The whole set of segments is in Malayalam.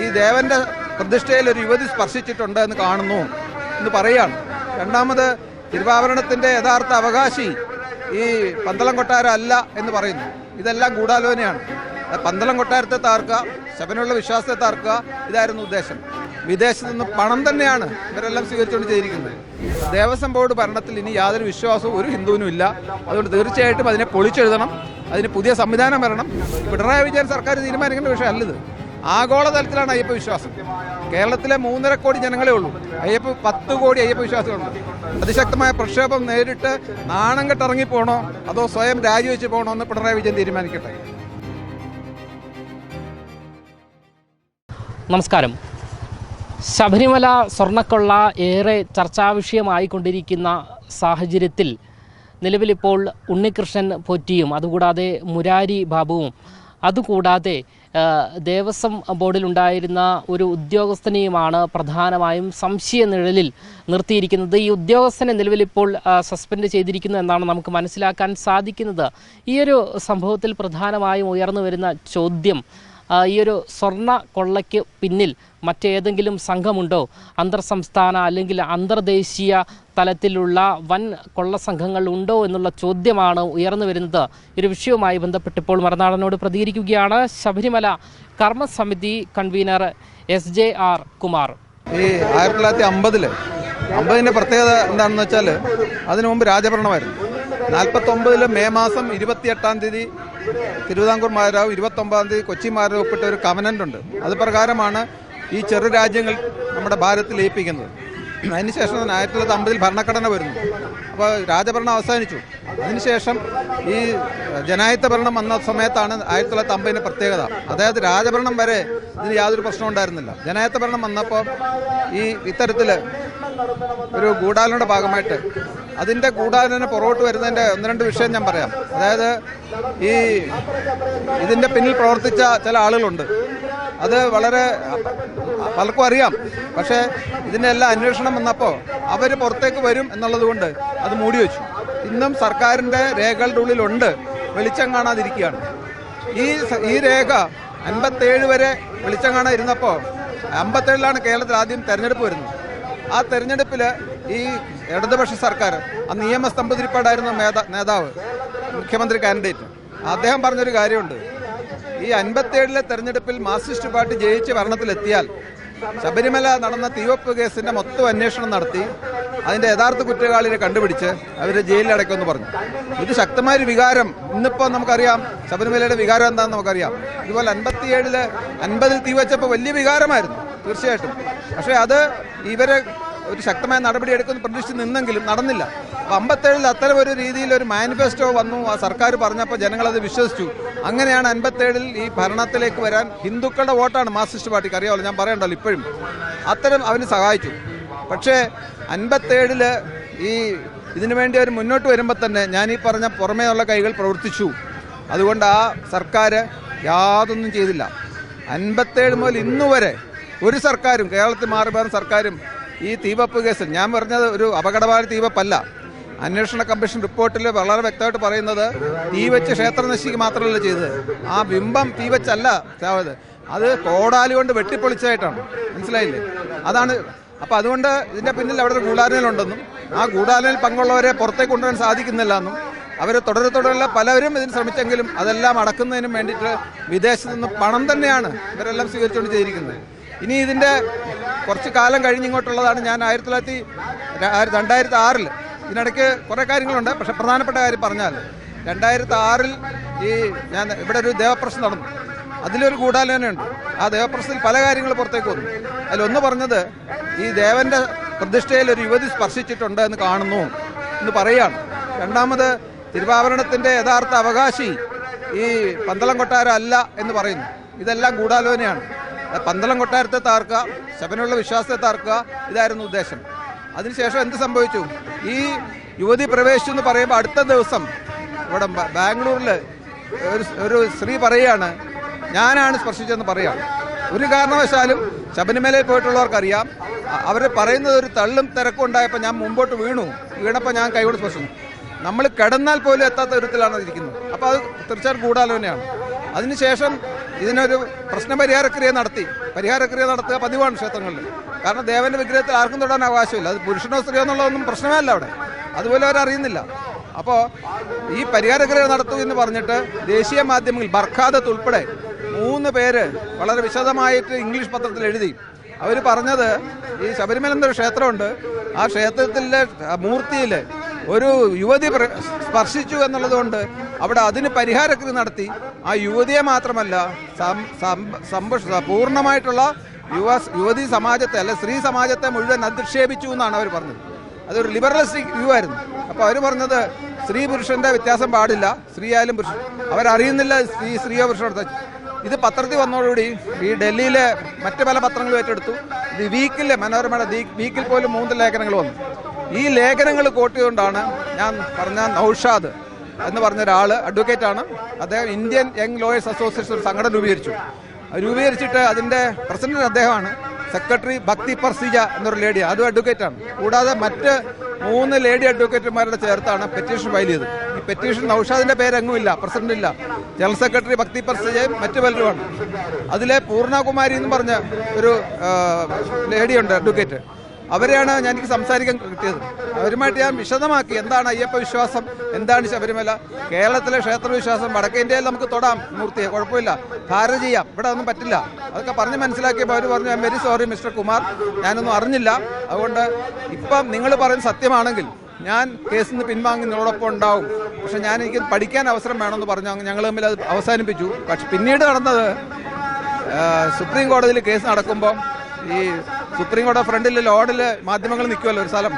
ഈ ദേവന്റെ പ്രതിഷ്ഠയിൽ ഒരു യുവതി സ്പർശിച്ചിട്ടുണ്ട് എന്ന് കാണുന്നു എന്ന് പറയാണ്. രണ്ടാമത് തിരുവാഭരണത്തിന്റെ യഥാർത്ഥ അവകാശി ഈ പന്തളം കൊട്ടാരം അല്ല എന്ന് പറയുന്നു. ഇതെല്ലാം ഗൂഢാലോചനയാണ്. പന്തളം കൊട്ടാരത്തെ താർക്കുക ശബനുള്ള വിശ്വാസത്തെ താർക്കുക ഇതായിരുന്നു ഉദ്ദേശം. വിദേശത്ത് നിന്ന് പണം തന്നെയാണ് ഇവരെല്ലാം സ്വീകരിച്ചുകൊണ്ട് ചെയ്തിരിക്കുന്നത്. ദേവസ്വം ബോർഡ് ഭരണത്തിൽ ഇനി യാതൊരു വിശ്വാസവും ഒരു ഹിന്ദുവിനും ഇല്ല. അതുകൊണ്ട് തീർച്ചയായിട്ടും അതിനെ പൊളിച്ചെഴുതണം. അതിന് പുതിയ സംവിധാനം വരണം. പിണറായി വിജയൻ സർക്കാർ തീരുമാനിക്കേണ്ട വിഷയം ഇത്. ആഗോളതലത്തിലാണ് അയ്യപ്പ വിശ്വാസം. കേരളത്തിലെ മൂന്നര കോടി ജനങ്ങളേ ഉള്ളൂ. അയ്യപ്പ പത്ത് കോടി അയ്യപ്പ വിശ്വാസികളുണ്ട്. അതിശക്തമായ പ്രക്ഷോഭം നേരിട്ട് നാണം കെട്ടിറങ്ങിപ്പോണോ അതോ സ്വയം രാജിവെച്ച് പോകണോ എന്ന് പിണറായി വിജയൻ തീരുമാനിക്കട്ടെ? നമസ്കാരം. ശബരിമല സ്വർണക്കൊള്ള ഏറെ ചർച്ചാ വിഷയമായിക്കൊണ്ടിരിക്കുന്ന സാഹചര്യത്തിൽ നിലവിലിപ്പോൾ ഉണ്ണികൃഷ്ണൻ പോറ്റിയും അതുകൂടാതെ മുരാരി ബാബുവും. അതുകൂടാതെ ദേവസ്വം ബോർഡിലുണ്ടായിരുന്ന ഒരു ഉദ്യോഗസ്ഥനെയുമാണ് പ്രധാനമായും സംശയ നിഴലിൽ നിർത്തിയിരിക്കുന്നത്. ഈ ഉദ്യോഗസ്ഥനെ നിലവിൽ ഇപ്പോൾ സസ്പെൻഡ് ചെയ്തിരിക്കുന്നു എന്നാണ് നമുക്ക് മനസ്സിലാക്കാൻ സാധിക്കുന്നത്. ഈ ഒരു സംഭവത്തിൽ പ്രധാനമായും ഉയർന്നു വരുന്ന ചോദ്യം ഈ ഒരു സ്വർണ കൊള്ളയ്ക്ക് പിന്നിൽ മറ്റേതെങ്കിലും സംഘമുണ്ടോ? അന്തർ സംസ്ഥാന അല്ലെങ്കിൽ അന്തർദേശീയ തലത്തിലുള്ള വൻ കൊള്ള സംഘങ്ങൾ ഉണ്ടോ എന്നുള്ള ചോദ്യമാണ് ഉയർന്നു വരുന്നത്. ഒരു വിഷയവുമായി ബന്ധപ്പെട്ട് ഇപ്പോൾ മറുനാടനോട് പ്രതികരിക്കുകയാണ് Sabarimala കർമ്മസമിതി convener S J R Kumar. ഈ ആയിരത്തി തൊള്ളായിരത്തി അമ്പതിൽ അമ്പതിന്റെ പ്രത്യേകത എന്താണെന്ന് വെച്ചാൽ അതിനു മുമ്പ് രാജഭരണമായിരുന്നു. നാൽപ്പത്തി ഒമ്പതിൽ മെയ് മാസം ഇരുപത്തിയെട്ടാം തീയതി തിരുവിതാംകൂർ മാരാവ് ഇരുപത്തൊമ്പതാം തീയതി കൊച്ചി മാരാവ് ഒപ്പിട്ട ഒരു കവനന്റ് ഉണ്ട്. അത് പ്രകാരമാണ് ഈ ചെറു രാജ്യങ്ങൾ നമ്മുടെ ഭാരത്തിൽ ഏൽപ്പിക്കുന്നത്. അതിനുശേഷം ആയിരത്തി തൊള്ളായിരത്തി അമ്പതിൽ ഭരണഘടന വരുന്നു. അപ്പോൾ രാജഭരണം അവസാനിച്ചു. അതിനുശേഷം ഈ ജനായത്ത ഭരണം വന്ന സമയത്താണ് ആയിരത്തി തൊള്ളായിരത്തി അമ്പതിന്റെ പ്രത്യേകത. അതായത് രാജഭരണം വരെ ഇതിന് യാതൊരു പ്രശ്നവും ഉണ്ടായിരുന്നില്ല. ജനായത്ത ഭരണം വന്നപ്പോൾ ഈ ഇത്തരത്തിൽ ഒരു ഗൂഢാലോചനയുടെ ഭാഗമായിട്ട് അതിന്റെ കൂടാതെ തന്നെ പുറകോട്ട് വരുന്നതിന്റെ ഒന്ന് രണ്ട് വിഷയം ഞാൻ പറയാം. അതായത് ഈ ഇതിന്റെ പിന്നിൽ പ്രവർത്തിച്ച ചില ആളുകളുണ്ട്. അത് വളരെ പലർക്കും അറിയാം. പക്ഷേ ഇതിന്റെ എല്ലാ അന്വേഷണം വന്നപ്പോൾ അവർ പുറത്തേക്ക് വരും എന്നുള്ളതുകൊണ്ട് അത് മൂടി വെച്ചു. ഇന്നും സർക്കാരിന്റെ രേഖകളുടെ ഉള്ളിലുണ്ട്. വെളിച്ചം കാണാതിരിക്കുകയാണ്. ഈ ഈ രേഖ അൻപത്തേഴ് വരെ വെളിച്ചം കാണാൻ ഇരുന്നപ്പോൾ അമ്പത്തേഴിലാണ് കേരളത്തിൽ ആദ്യം തെരഞ്ഞെടുപ്പ് വരുന്നത്. ആ തെരഞ്ഞെടുപ്പിൽ ഈ ഇടതുപക്ഷ സർക്കാർ ആ നിയമസ്തംഭതിരിപ്പാടായിരുന്ന മേധാ- നേതാവ് മുഖ്യമന്ത്രി കാൻഡിഡേറ്റ്. അദ്ദേഹം പറഞ്ഞൊരു കാര്യമുണ്ട്. ഈ അൻപത്തേഴിലെ തെരഞ്ഞെടുപ്പിൽ മാർക്സിസ്റ്റ് പാർട്ടി ജയിച്ച് ഭരണത്തിലെത്തിയാൽ ശബരിമല നടന്ന തീവപ്പ് കേസിന്റെ മൊത്തം അന്വേഷണം നടത്തി അതിന്റെ യഥാർത്ഥ കുറ്റവാളിയെ കണ്ടുപിടിച്ച് അവരെ ജയിലിൽ അടയ്ക്കുമെന്ന് പറഞ്ഞു. ഇത് ശക്തമായ ഒരു വികാരം. ഇന്നിപ്പോ നമുക്കറിയാം ശബരിമലയുടെ വികാരം എന്താണെന്ന് നമുക്കറിയാം. ഇതുപോലെ അൻപത്തിയേഴിൽ അൻപതിൽ തീവച്ചപ്പോൾ വലിയ വികാരമായിരുന്നു തീർച്ചയായിട്ടും. പക്ഷേ അത് ഇവരെ ഒരു ശക്തമായ നടപടി എടുക്കുമെന്ന് പ്രതീക്ഷിച്ച് നിന്നെങ്കിലും നടന്നില്ല. അപ്പോൾ അമ്പത്തേഴിൽ അത്തരം ഒരു രീതിയിൽ ഒരു മാനിഫെസ്റ്റോ വന്നു. ആ സർക്കാർ പറഞ്ഞപ്പോൾ ജനങ്ങളത് വിശ്വസിച്ചു. അങ്ങനെയാണ് അൻപത്തേഴിൽ ഈ ഭരണത്തിലേക്ക് വരാൻ ഹിന്ദുക്കളുടെ വോട്ടാണ് മാർക്സിസ്റ്റ് പാർട്ടിക്ക് അറിയാമല്ലോ ഞാൻ പറയണ്ടല്ലോ ഇപ്പോഴും. അത്തരം അവന് സഹായിച്ചു. പക്ഷേ അൻപത്തേഴിൽ ഈ ഇതിനു വേണ്ടി അവർ മുന്നോട്ട് വരുമ്പോൾ തന്നെ ഞാൻ ഈ പറഞ്ഞ പുറമേ ഉള്ള കൈകൾ പ്രവർത്തിച്ചു. അതുകൊണ്ട് ആ സർക്കാർ യാതൊന്നും ചെയ്തില്ല. അൻപത്തേഴ് മുതൽ ഇന്നുവരെ ഒരു സർക്കാരും കേരളത്തിൽ മാറും സർക്കാരും ഈ തീവപ്പ് കേസിൽ ഞാൻ പറഞ്ഞത് ഒരു അപകടകാരി തീവപ്പല്ല. അന്വേഷണ കമ്മീഷൻ റിപ്പോർട്ടിൽ വളരെ വ്യക്തമായിട്ട് പറയുന്നത് തീവച്ച് ക്ഷേത്രം നശിക്കുക മാത്രമല്ല ചെയ്തത്. ആ ബിംബം തീവച്ചല്ല. അത് കോടാലി കൊണ്ട് വെട്ടിപ്പൊളിച്ചതായിട്ടാണ്. മനസ്സിലായില്ലേ? അതാണ് അപ്പൊ അതുകൊണ്ട് ഇതിന്റെ പിന്നിൽ അവിടെ ഒരു ഗൂഢാലോചനയുണ്ടെന്നും ആ ഗൂഢാലോചനയിൽ പങ്കുള്ളവരെ പുറത്തേക്ക് കൊണ്ടുവരാൻ സാധിക്കുന്നില്ല എന്നും അവർ തുടരെ തുടരെ പലവരും ഇതിന് ശ്രമിച്ചെങ്കിലും അതെല്ലാം അടക്കുന്നതിനും വേണ്ടിയിട്ട് വിദേശത്ത് നിന്ന് പണം തന്നെയാണ് ഇവരെല്ലാം സ്വീകരിച്ചുകൊണ്ട് ചെയ്തിരിക്കുന്നത്. ഇനി ഇതിന്റെ കുറച്ച് കാലം കഴിഞ്ഞിങ്ങോട്ടുള്ളതാണ് ഞാൻ ആയിരത്തി തൊള്ളായിരത്തി രണ്ടായിരത്തി ആറിൽ ഇതിനിടയ്ക്ക് കുറേ കാര്യങ്ങളുണ്ട്. പക്ഷെ പ്രധാനപ്പെട്ട കാര്യം പറഞ്ഞാൽ രണ്ടായിരത്തി ആറിൽ ഈ ഞാൻ ഇവിടെ ഒരു ദേവപ്രശ്നം നടന്നു. അതിലൊരു ഗൂഢാലോചനയുണ്ട്. ആ ദേവപ്രശ്നത്തിൽ പല കാര്യങ്ങൾ പുറത്തേക്ക് വന്നു. അതിലൊന്ന് പറഞ്ഞത് ഈ ദേവന്റെ പ്രതിഷ്ഠയിൽ ഒരു യുവതി സ്പർശിച്ചിട്ടുണ്ട് എന്ന് കാണുന്നു എന്ന് പറയുകയാണ്. രണ്ടാമത് തിരുവാഭരണത്തിന്റെ യഥാർത്ഥ അവകാശി ഈ പന്തളം കൊട്ടാരം അല്ല എന്ന് പറയുന്നു. ഇതെല്ലാം ഗൂഢാലോചനയാണ്. പന്തളം കൊട്ടാരത്തെ താർക്കുക ശബനുള്ള വിശ്വാസത്തെ താർക്കുക ഇതായിരുന്നു ഉദ്ദേശം. അതിനുശേഷം എന്ത് സംഭവിച്ചു? ഈ യുവതി പ്രവേശിച്ചു എന്ന് പറയുമ്പോൾ അടുത്ത ദിവസം ഇവിടെ ബാംഗ്ലൂരിൽ ഒരു ഒരു സ്ത്രീ പറയുകയാണ് ഞാനാണ് സ്പർശിച്ചതെന്ന് പറയുകയാണ് ഒരു കാരണവശാലും ശബരിമലയിൽ പോയിട്ടുള്ളവർക്കറിയാം അവർ പറയുന്നത് ഒരു തള്ളും തിരക്കും ഉണ്ടായപ്പോൾ ഞാൻ മുമ്പോട്ട് വീണു. വീണപ്പോൾ ഞാൻ കൈകൊണ്ട് സ്പർശിച്ചു. നമ്മൾ കിടന്നാൽ പോലും എത്താത്ത വിധത്തിലാണ് ഇരിക്കുന്നത്. അപ്പോൾ അത് തീർച്ചയായിട്ടും ഗൂഢാലോചനയാണ്. അതിനുശേഷം ഇതിനൊരു പ്രശ്നപരിഹാരക്രിയ നടത്തി. പരിഹാരക്രിയ നടത്തുക പതിവാണ് ക്ഷേത്രങ്ങളിൽ. കാരണം ദേവന്റെ വിഗ്രഹത്തിൽ ആർക്കും തൊടാൻ അവകാശമില്ല. അത് പുരുഷനോ സ്ത്രീയോ എന്നുള്ളതൊന്നും പ്രശ്നമേ അല്ല അവിടെ. അതുപോലെ അവരറിയുന്നില്ല അപ്പോൾ ഈ പരിഹാരക്രിയ നടത്തൂ എന്ന് പറഞ്ഞിട്ട് ദേശീയ മാധ്യമങ്ങളിൽ ബർഖാദത്ത് ഉൾപ്പെടെ മൂന്ന് പേര് വളരെ വിശദമായിട്ട് ഇംഗ്ലീഷ് പത്രത്തിൽ എഴുതി. അവർ പറഞ്ഞത് ഈ ശബരിമല എന്നൊരു ക്ഷേത്രമുണ്ട്. ആ ക്ഷേത്രത്തിലെ മൂർത്തിയിൽ ഒരു യുവതി സ്പർശിച്ചു എന്നുള്ളതുകൊണ്ട് അവിടെ അതിന് പരിഹാരക്രിയ നടത്തി. ആ യുവതിയെ മാത്രമല്ല പൂർണമായിട്ടുള്ള യുവ യുവതി സമാജത്തെ അല്ലെ സ്ത്രീ സമാജത്തെ മുഴുവൻ അധിക്ഷേപിച്ചു എന്നാണ് അവർ പറഞ്ഞത്. അതൊരു ലിബറലിസ്റ്റിക് വ്യൂ ആയിരുന്നു അപ്പോൾ അവർ പറഞ്ഞത് സ്ത്രീ പുരുഷന്റെ വ്യത്യാസം പാടില്ല സ്ത്രീ ആയാലും പുരുഷൻ അവരറിയുന്നില്ല സ്ത്രീ സ്ത്രീയോ പുരുഷനോ ഇത് പത്രത്തിൽ വന്നതോടുകൂടി ഈ ഡൽഹിയിലെ മറ്റു പല പത്രങ്ങളും ഏറ്റെടുത്തു. ഇത് വീക്കിലെ മനോരമയുടെ വീക്കിൽ പോലും മൂന്ന് ലേഖനങ്ങൾ വന്നു. ഈ ലേഖനങ്ങൾ കോട്ടിയതുകൊണ്ടാണ് ഞാൻ പറഞ്ഞ നൌഷാദ് എന്ന് പറഞ്ഞ ഒരാൾ അഡ്വക്കേറ്റാണ് അദ്ദേഹം ഇന്ത്യൻ യങ് ലോയേഴ്സ് അസോസിയേഷൻ ഒരു സംഘടന രൂപീകരിച്ചു. രൂപീകരിച്ചിട്ട് അതിന്റെ പ്രസിഡന്റ് അദ്ദേഹമാണ്. സെക്രട്ടറി ഭക്തി പർസിജ എന്നൊരു ലേഡി അതും അഡ്വക്കേറ്റാണ് കൂടാതെ മറ്റ് മൂന്ന് ലേഡി അഡ്വക്കേറ്റുമാരുടെ ചേർത്താണ് പെറ്റീഷൻ ഫയൽ ചെയ്തത്. ഈ പെറ്റീഷൻ നൌഷാദിന്റെ പേരെങ്ങുമില്ല പ്രസിഡന്റ് ഇല്ല. ജനറൽ സെക്രട്ടറി ഭക്തി പർസിജയും മറ്റു പലരുമാണ്. അതിലെ പൂർണകുമാരി എന്ന് പറഞ്ഞ ഒരു ലേഡിയുണ്ട് അഡ്വക്കേറ്റ് അവരെയാണ് ഞാൻ എനിക്ക് സംസാരിക്കാൻ കിട്ടിയത്. അവരുമായിട്ട് ഞാൻ വിശദമാക്കി എന്താണ് അയ്യപ്പ വിശ്വാസം എന്താണ് ശബരിമല. കേരളത്തിലെ ക്ഷേത്ര വിശ്വാസം വടക്കേ ഇന്ത്യയിൽ നമുക്ക് തൊടാം മൂർത്തിയെ കുഴപ്പമില്ല. ധാര ചെയ്യാം. ഇവിടെ ഒന്നും പറ്റില്ല. അതൊക്കെ പറഞ്ഞ് മനസ്സിലാക്കിയപ്പോൾ അവർ പറഞ്ഞു I very sorry mister Kumar ഞാനൊന്നും അറിഞ്ഞില്ല. അതുകൊണ്ട് ഇപ്പം നിങ്ങൾ പറയുന്നത് സത്യമാണെങ്കിൽ ഞാൻ കേസിൽ നിന്ന് പിൻവാങ്ങി നിങ്ങളോടൊപ്പം ഉണ്ടാവും. പക്ഷെ ഞാൻ എനിക്ക് പഠിക്കാൻ അവസരം വേണമെന്ന് പറഞ്ഞു. ഞങ്ങൾ തമ്മിൽ അത് അവസാനിപ്പിച്ചു. പക്ഷെ പിന്നീട് നടന്നത് സുപ്രീം കോടതിയിൽ കേസ് നടക്കുമ്പോൾ ഈ സുപ്രീം കോടതി ഫ്രണ്ടിൽ ലോഡിൽ മാധ്യമങ്ങൾ നിൽക്കുമല്ലോ ഒരു സ്ഥലം.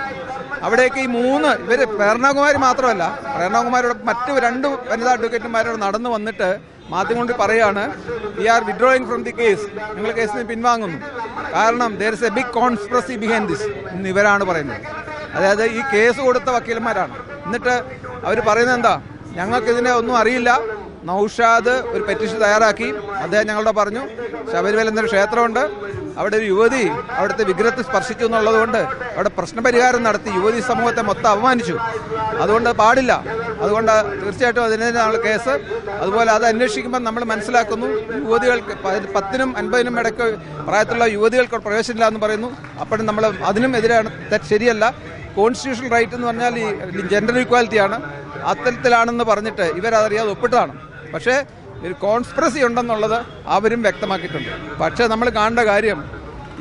അവിടേക്ക് ഈ മൂന്ന് ഇവർ പ്രേരണകുമാരി മാത്രമല്ല പ്രേരണകുമാരിയുടെ മറ്റു രണ്ട് വനിതാ അഡ്വക്കേറ്റുമാരോട് നടന്നു വന്നിട്ട് മാധ്യമങ്ങളിൽ പറയാണ് we are withdrawing from the case നിങ്ങൾ കേസിൽ നിന്ന് പിൻവാങ്ങുന്നു. കാരണം there is a big conspiracy behind this എന്ന് ഇവരാണ് പറയുന്നത്. അതായത് ഈ കേസ് കൊടുത്ത വക്കീലന്മാരാണ്. എന്നിട്ട് അവർ പറയുന്നത് എന്താ? ഞങ്ങൾക്ക് ഇതിനെ ഒന്നും അറിയില്ല. നൌഷാദ് ഒരു പെറ്റീഷൻ തയ്യാറാക്കി. അദ്ദേഹം ഞങ്ങളോട് പറഞ്ഞു ശബരിമല എന്നൊരു ക്ഷേത്രമുണ്ട്. അവിടെ ഒരു യുവതി അവിടുത്തെ വിഗ്രഹത്തെ സ്പർശിച്ചു എന്നുള്ളതുകൊണ്ട് അവിടെ പ്രശ്നപരിഹാരം നടത്തി യുവതി സമൂഹത്തെ മൊത്തം അപമാനിച്ചു. അതുകൊണ്ട് പാടില്ല. അതുകൊണ്ട് തീർച്ചയായിട്ടും അതിനെതിരാണ് കേസ്. അതുപോലെ അത് അന്വേഷിക്കുമ്പോൾ നമ്മൾ മനസ്സിലാക്കുന്നു യുവതികൾക്ക് പത്തിനും അൻപതിനും ഇടയ്ക്ക് പ്രായത്തിലുള്ള യുവതികൾക്ക് പ്രവേശനമില്ല എന്ന് പറയുന്നു. അപ്പോഴും നമ്മൾ അതിനും എതിരാണ്. ശരിയല്ല. കോൺസ്റ്റിറ്റ്യൂഷണൽ റൈറ്റ് എന്ന് പറഞ്ഞാൽ ഈ ജെൻഡർ ഈക്വാലിറ്റിയാണ് അത്തരത്തിലാണെന്ന് പറഞ്ഞിട്ട് ഇവരതറിയാതെ ഒപ്പിട്ടതാണ്. പക്ഷേ ഒരു കോൺസ്പ്രസി ഉണ്ടെന്നുള്ളത് അവരും വ്യക്തമാക്കിയിട്ടുണ്ട്. പക്ഷേ നമ്മൾ കാണേണ്ട കാര്യം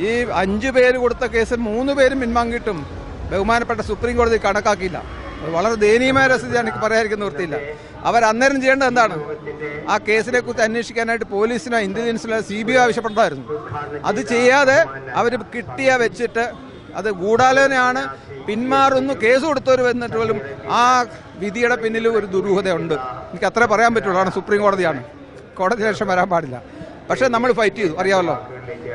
ഈ അഞ്ച് പേര് കൊടുത്ത കേസിൽ മൂന്ന് പേരും പിൻവാങ്ങിയിട്ടും ബഹുമാനപ്പെട്ട സുപ്രീം കോടതി കണക്കാക്കിയില്ല. വളരെ ദയനീയമായ സ്ഥിതിയാണ് എനിക്ക് പറയാതിരിക്കുന്ന വൃത്തിയില്ല അവർ അന്നേരം ചെയ്യേണ്ടത് എന്താണ്? ആ കേസിനെ കുറിച്ച് അന്വേഷിക്കാനായിട്ട് പോലീസിനോ ഇന്റലിജൻസിനോ സി ബി ഐ ആവശ്യപ്പെട്ടതായിരുന്നു അത് ചെയ്യാതെ അവർ കിട്ടിയ വെച്ചിട്ട് അത് ഗൂഢാലോചനയാണ്. പിന്മാറുന്നു. കേസ് കൊടുത്തവർ വന്നിട്ട് പോലും ആ വിധിയുടെ പിന്നിൽ ഒരു ദുരൂഹതയുണ്ട്. എനിക്ക് അത്രേ പറയാൻ പറ്റുള്ളൂ. ആണ് സുപ്രീം കോടതിയാണ്. കോടതി ശേഷം വരാൻ പാടില്ല. പക്ഷേ നമ്മൾ ഫൈറ്റ് ചെയ്തു. അറിയാമല്ലോ?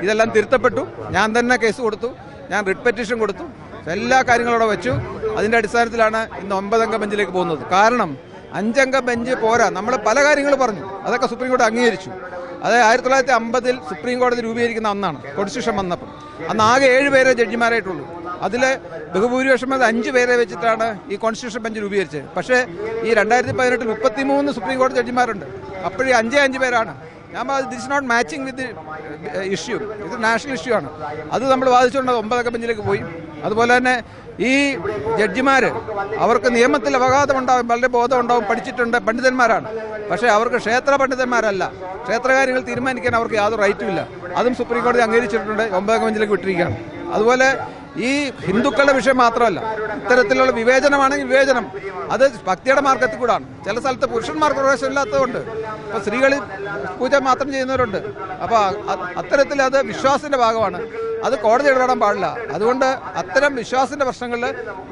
ഇതെല്ലാം തിരുത്തപ്പെട്ടു. ഞാൻ തന്നെ കേസ് കൊടുത്തു. ഞാൻ റിട്ട് പെറ്റീഷൻ കൊടുത്തു. എല്ലാ കാര്യങ്ങളും വെച്ചു. അതിന്റെ അടിസ്ഥാനത്തിലാണ് ഇന്ന് ഒമ്പതംഗ ബെഞ്ചിലേക്ക് പോകുന്നത്. കാരണം അഞ്ചംഗ ബെഞ്ച് പോരാ. നമ്മൾ പല കാര്യങ്ങൾ പറഞ്ഞു. അതൊക്കെ സുപ്രീം കോടതി അംഗീകരിച്ചു. അതായത് ആയിരത്തി തൊള്ളായിരത്തി അമ്പതിൽ സുപ്രീം കോടതി രൂപീകരിക്കുന്ന അന്നാണ് കോൺസ്റ്റിറ്റ്യൂഷൻ വന്നപ്പോൾ അന്ന് ആകെ ഏഴ് പേരെ ജഡ്ജിമാരായിട്ടുള്ളൂ. അതിൽ ബഹുഭൂരിപക്ഷം അത് അഞ്ച് പേരെ വെച്ചിട്ടാണ് ഈ കോൺസ്റ്റിറ്റ്യൂഷൻ ബെഞ്ച് രൂപീകരിച്ചത്. പക്ഷേ ഈ രണ്ടായിരത്തി പതിനെട്ടിൽ മുപ്പത്തിമൂന്ന് സുപ്രീം കോടതി ജഡ്ജിമാരുണ്ട്. അപ്പോഴേ അഞ്ചേ അഞ്ച് പേരാണ്. ഞാൻ this not matching with issue ഇത് നാഷണൽ ഇഷ്യൂ ആണ്. അത് നമ്മൾ വാദിച്ചുകൊണ്ട് ഒമ്പതൊക്കെ ബെഞ്ചിലേക്ക് പോയി. അതുപോലെ തന്നെ ഈ ജഡ്ജിമാർ അവർക്ക് നിയമത്തിൽ അവഗാതം ഉണ്ടാവും വളരെ ബോധം ഉണ്ടാവും പഠിച്ചിട്ടുണ്ട് പണ്ഡിതന്മാരാണ്. പക്ഷേ അവർക്ക് ക്ഷേത്ര പണ്ഡിതന്മാരല്ല. ക്ഷേത്രകാര്യങ്ങൾ തീരുമാനിക്കാൻ അവർക്ക് യാതൊരു റൈറ്റും ഇല്ല. അതും സുപ്രീം കോടതി അംഗീകരിച്ചിട്ടുണ്ട് ഒമ്പതാം ബെഞ്ചിലേക്ക് വിട്ടിരിക്കുകയാണ്. അതുപോലെ ഈ ഹിന്ദുക്കളുടെ വിഷയം മാത്രമല്ല ഇത്തരത്തിലുള്ള വിവേചനമാണെങ്കിൽ വിവേചനം. അത് ഭക്തിയുടെ മാർഗത്തിൽ കൂടാണ്. ചില സ്ഥലത്ത് പുരുഷന്മാർക്ക് പ്രവേശനം ഇല്ലാത്തതുകൊണ്ട്. ഇപ്പോൾ സ്ത്രീകൾ പൂജ മാത്രം ചെയ്യുന്നവരുണ്ട്. അപ്പോൾ അത്തരത്തിൽ അത് വിശ്വാസത്തിന്റെ ഭാഗമാണ്. അത് കോടതി ഇടപെടാൻ പാടില്ല. അതുകൊണ്ട് അത്തരം വിശ്വാസത്തിന്റെ പ്രശ്നങ്ങളിൽ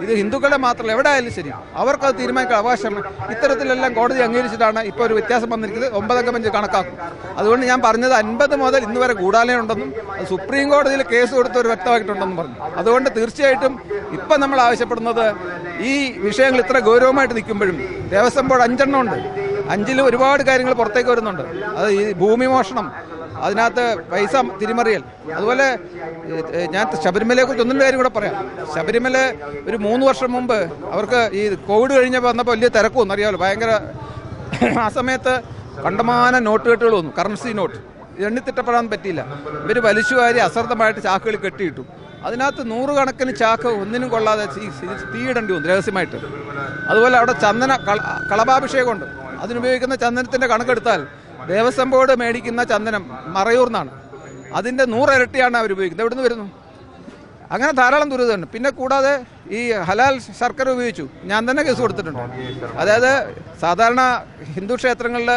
ഇത് ഹിന്ദുക്കളെ മാത്രമല്ല എവിടെ ആയാലും ശരി. അവർക്ക് അത് തീരുമാനിക്കാൻ അവകാശം. ഇത്തരത്തിലെല്ലാം കോടതി അംഗീകരിച്ചിട്ടാണ് ഇപ്പോൾ ഒരു വ്യത്യാസം വന്നിരിക്കുന്നത്. ഒമ്പതംഗ ബെഞ്ച് കണക്കാക്കും. അതുകൊണ്ട് ഞാൻ പറഞ്ഞത് അൻപത് മുതൽ ഇന്ന് വരെ ഗൂഢാലയം ഉണ്ടെന്നും അത് സുപ്രീം കോടതിയിൽ കേസ് കൊടുത്തവർ വ്യക്തമായിട്ടുണ്ടെന്നും പറഞ്ഞു. അതുകൊണ്ട് തീർച്ചയായിട്ടും ഇപ്പം നമ്മൾ ആവശ്യപ്പെടുന്നത് ഈ വിഷയങ്ങൾ ഇത്ര ഗൗരവമായിട്ട് നിൽക്കുമ്പോഴും ദേവസ്വം ബോർഡ് അഞ്ചെണ്ണം ഉണ്ട്. അഞ്ചിൽ ഒരുപാട് കാര്യങ്ങൾ പുറത്തേക്ക് വരുന്നുണ്ട്. അത് ഈ ഭൂമി മോഷണം അതിനകത്ത് പൈസ തിരിമറിയൽ. അതുപോലെ ഞാൻ ശബരിമലയെ കുറിച്ച് ഒന്നും കാര്യം കൂടെ പറയാം. ശബരിമല ഒരു മൂന്ന് വർഷം മുമ്പ് അവർക്ക് ഈ കോവിഡ് കഴിഞ്ഞപ്പോൾ വന്നപ്പോൾ വലിയ തിരക്കൊന്നും അറിയാമല്ലോ ഭയങ്കര ആ സമയത്ത് കണ്ടമാന നോട്ട് കെട്ടുകൾ വന്നു. Currency note. എണ്ണിത്തിട്ടപ്പെടാൻ പറ്റിയില്ല. ഇവർ വലിച്ചുവാരി അശ്രദ്ധമായിട്ട് ചാക്കുകൾ കെട്ടിയിട്ടു. അതിനകത്ത് നൂറുകണക്കിന് ചാക്ക് ഒന്നിനും കൊള്ളാതെ തീയിടേണ്ടി വന്നു രഹസ്യമായിട്ട്. അതുപോലെ അവിടെ ചന്ദന കള- കളഭാഭിഷേകമുണ്ട്. അതിനുപയോഗിക്കുന്ന ചന്ദനത്തിന്റെ കണക്കെടുത്താൽ ദേവസ്വം ബോർഡ് മേടിക്കുന്ന ചന്ദനം മറയൂർന്നാണ്. അതിന്റെ നൂറിരട്ടിയാണ് അവർ ഉപയോഗിക്കുന്നത്. എവിടെ നിന്ന് വരുന്നു? അങ്ങനെ ധാരാളം ദുരിതമുണ്ട്. പിന്നെ കൂടാതെ ഈ ഹലാൽ ശർക്കര ഉപയോഗിച്ചു. ഞാൻ തന്നെ കേസ് കൊടുത്തിട്ടുണ്ട്. അതായത് സാധാരണ ഹിന്ദു ക്ഷേത്രങ്ങളിൽ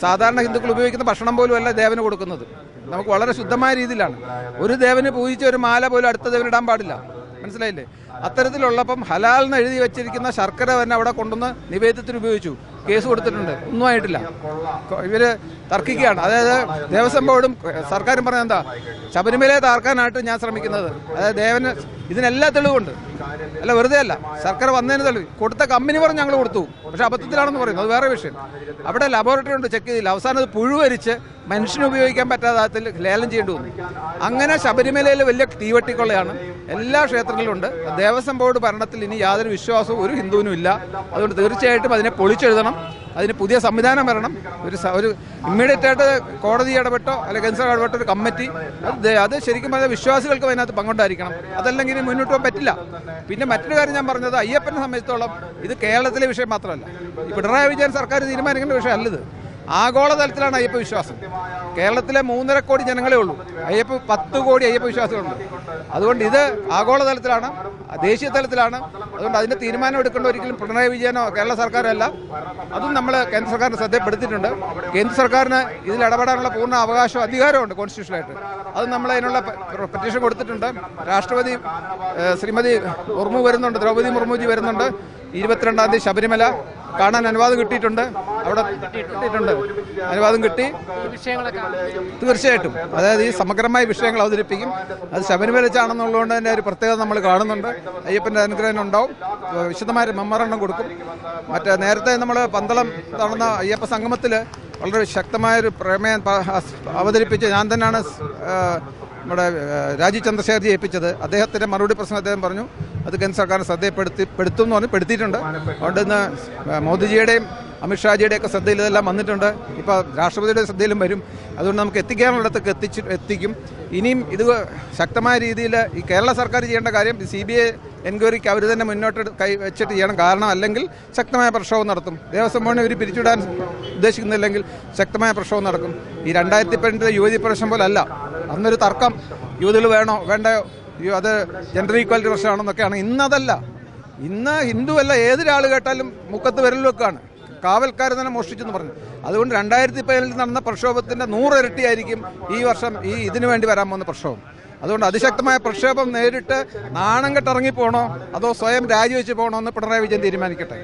സാധാരണ ഹിന്ദുക്കൾ ഉപയോഗിക്കുന്ന ഭക്ഷണം പോലും അല്ല ദേവന് കൊടുക്കുന്നത്. നമുക്ക് വളരെ ശുദ്ധമായ രീതിയിലാണ്. ഒരു ദേവന് പൂജിച്ച ഒരു മാല പോലും അടുത്ത ദേവന് ഇടാൻ പാടില്ല. മനസ്സിലായില്ലേ? അത്തരത്തിലുള്ളപ്പം ഹലാൽ എന്ന് എഴുതി വെച്ചിരിക്കുന്ന ശർക്കര തന്നെ അവിടെ കൊണ്ടുവന്ന് നിവേദ്യത്തിന് ഉപയോഗിച്ചു. കേസ് കൊടുത്തിട്ടുണ്ട്. ഒന്നും ആയിട്ടില്ല. ഇവർ തർക്കിക്കുകയാണ്. അതായത് ദേവസ്വം ബോർഡും സർക്കാരും പറഞ്ഞ എന്താ? ശബരിമലയെ താർക്കാനായിട്ട് ഞാൻ ശ്രമിക്കുന്നത്. അതായത് ദേവന് ഇതിനെല്ലാം തെളിവുണ്ട്. അല്ല വെറുതെ അല്ല. സർക്കാർ വന്നതിന് തെളിവ്. കൊടുത്ത കമ്പനി പറഞ്ഞ് ഞങ്ങൾ കൊടുത്തു. പക്ഷെ അബദ്ധത്തിലാണെന്ന് പറയുന്നു. അത് വേറെ വിഷയം. അവിടെ ലബോറട്ടറി ഉണ്ട് ചെക്ക് ചെയ്തില്ല. അവസാനം അത് പുഴുവരിച്ച് മനുഷ്യന് ഉപയോഗിക്കാൻ പറ്റാത്ത തരത്തിൽ ലേലം ചെയ്യേണ്ടി വന്നു. അങ്ങനെ ശബരിമലയിൽ വലിയ തീവട്ടിക്കൊള്ളയാണ്. എല്ലാ ക്ഷേത്രങ്ങളിലും ഉണ്ട്. ദേവസ്വം ബോർഡ് ഭരണത്തിൽ ഇനി യാതൊരു വിശ്വാസവും ഒരു ഹിന്ദുവിനും ഇല്ല. അതുകൊണ്ട് തീർച്ചയായിട്ടും അതിനെ പൊളിച്ചെഴുതണം. അതിന് പുതിയ സംവിധാനം വരണം. ഒരു ഒരു ഇമ്മീഡിയറ്റ് ആയിട്ട് കോടതി ഇടപെട്ടോ അല്ലെങ്കിൽ കേന്ദ്ര ഇടപെട്ടോ ഒരു കമ്മിറ്റി അത് അത് ശരിക്കും പറഞ്ഞാൽ വിശ്വാസികൾക്ക് അതിനകത്ത് പങ്കുണ്ടായിരിക്കണം. അതല്ലെങ്കിൽ മുന്നോട്ട് പോകാൻ പറ്റില്ല. പിന്നെ മറ്റൊരു കാര്യം ഞാൻ പറഞ്ഞത് അയ്യപ്പനെ സംബന്ധിച്ചിടത്തോളം ഇത് കേരളത്തിലെ വിഷയം മാത്രമല്ല. പിണറായി വിജയൻ സർക്കാർ തീരുമാനിക്കേണ്ട വിഷയമല്ലത് ആഗോളതലത്തിലാണ് അയ്യപ്പ വിശ്വാസം. കേരളത്തിലെ മൂന്നര കോടി ജനങ്ങളേ ഉള്ളൂ. അയ്യപ്പ പത്ത് കോടി അയ്യപ്പ വിശ്വാസികളുണ്ട്. അതുകൊണ്ട് ഇത് ആഗോളതലത്തിലാണ് ദേശീയ തലത്തിലാണ്. അതുകൊണ്ട് അതിന്റെ തീരുമാനം എടുക്കേണ്ട ഒരിക്കലും പിണറായി വിജയനോ കേരള സർക്കാരോ അല്ല. അതും നമ്മൾ കേന്ദ്ര സർക്കാരിന് ശ്രദ്ധപ്പെടുത്തിയിട്ടുണ്ട് കേന്ദ്ര സർക്കാരിന് ഇതിൽ ഇടപെടാനുള്ള പൂർണ അവകാശവും അധികാരമുണ്ട് കോൺസ്റ്റിറ്റ്യൂഷനായിട്ട്. അത് നമ്മൾ അതിനുള്ള പെറ്റീഷൻ കൊടുത്തിട്ടുണ്ട്. രാഷ്ട്രപതി ശ്രീമതി മുർമു വരുന്നുണ്ട്. ദ്രൗപദി മുർമുജി വരുന്നുണ്ട്. ഇരുപത്തിരണ്ടാം തീയതി ശബരിമല കാണാൻ അനുവാദം കിട്ടിയിട്ടുണ്ട്. അവിടെ കിട്ടിയിട്ടുണ്ട്. അനുവാദം കിട്ടി. തീർച്ചയായിട്ടും. അതായത് ഈ സമഗ്രമായ വിഷയങ്ങൾ അവതരിപ്പിക്കും. അത് ശബരിമലച്ചാണെന്നുള്ളതുകൊണ്ട് തന്നെ ഒരു പ്രത്യേകത നമ്മൾ കാണുന്നുണ്ട്. അയ്യപ്പന്റെ അനുഗ്രഹം ഉണ്ടാവും. വിശദമായ മെമ്മറണ്ണം കൊടുക്കും. മറ്റേ നേരത്തെ നമ്മൾ പന്തളം നടന്ന അയ്യപ്പ സംഗമത്തിൽ വളരെ ശക്തമായൊരു പ്രമേയം അവതരിപ്പിച്ച് ഞാൻ തന്നെയാണ് നമ്മുടെ രാജീവ് ചന്ദ്രശേഖർജി ഏൽപ്പിച്ചത്. അദ്ദേഹത്തിന്റെ മറുപടി പ്രശ്നം അദ്ദേഹം പറഞ്ഞു. അത് കേന്ദ്ര സർക്കാർ ശ്രദ്ധപ്പെടുത്തി പെടുത്തും എന്ന് പറഞ്ഞ്. പെടുത്തിയിട്ടുണ്ട്. അതുകൊണ്ട് ഇന്ന് മോദിജിയുടെയും അമിത്ഷാജിയുടെയും ഒക്കെ ശ്രദ്ധയിൽ ഇതെല്ലാം വന്നിട്ടുണ്ട്. ഇപ്പോൾ രാഷ്ട്രപതിയുടെ ശ്രദ്ധയിലും വരും. അതുകൊണ്ട് നമുക്ക് എത്തിക്കാനുള്ളിടത്തൊക്കെ എത്തിച്ച് എത്തിക്കും. ഇനിയും ഇത് ശക്തമായ രീതിയിൽ ഈ കേരള സർക്കാർ ചെയ്യേണ്ട കാര്യം സി ബി ഐ എൻക്വയറിക്ക് അവർ തന്നെ മുന്നോട്ട് കൈ വെച്ചിട്ട് ചെയ്യണം. കാരണം അല്ലെങ്കിൽ ശക്തമായ പ്രക്ഷോഭം നടത്തും. ദേവസ്വം ബോർഡിനെ ഇവർ പിരിച്ചുവിടാൻ ഉദ്ദേശിക്കുന്നില്ലെങ്കിൽ ശക്തമായ പ്രക്ഷോഭം നടക്കും. ഈ രണ്ടായിരത്തി പതിനെട്ടിലെ യുവതി പ്രശ്നം പോലെ അല്ല അന്നൊരു തർക്കം. യുവതികൾ വേണോ വേണ്ടയോ അത് ജെൻഡർ ഈക്വാലിറ്റി പ്രശ്നമാണെന്നൊക്കെയാണ്. ഇന്നതല്ല. ഇന്ന് ഹിന്ദു അല്ല ഏതൊരാൾ കേട്ടാലും മുക്കത്ത് വിരൽ വെക്കാണ് കാവൽക്കാർ തന്നെ മോഷ്ടിച്ചെന്ന് പറഞ്ഞു. അതുകൊണ്ട് രണ്ടായിരത്തി പതിനെട്ടിൽ നടന്ന പ്രക്ഷോഭത്തിന്റെ നൂറിരട്ടിയായിരിക്കും ഈ വർഷം ഈ ഇതിനു വേണ്ടി വരാൻ പോകുന്ന പ്രക്ഷോഭം. അതുകൊണ്ട് അതിശക്തമായ പ്രക്ഷോഭം നേരിട്ട് നാണം കെട്ടിറങ്ങി പോകണോ അതോ സ്വയം രാജിവെച്ച് പോകണോ എന്ന് പിണറായി വിജയൻ തീരുമാനിക്കട്ടെ?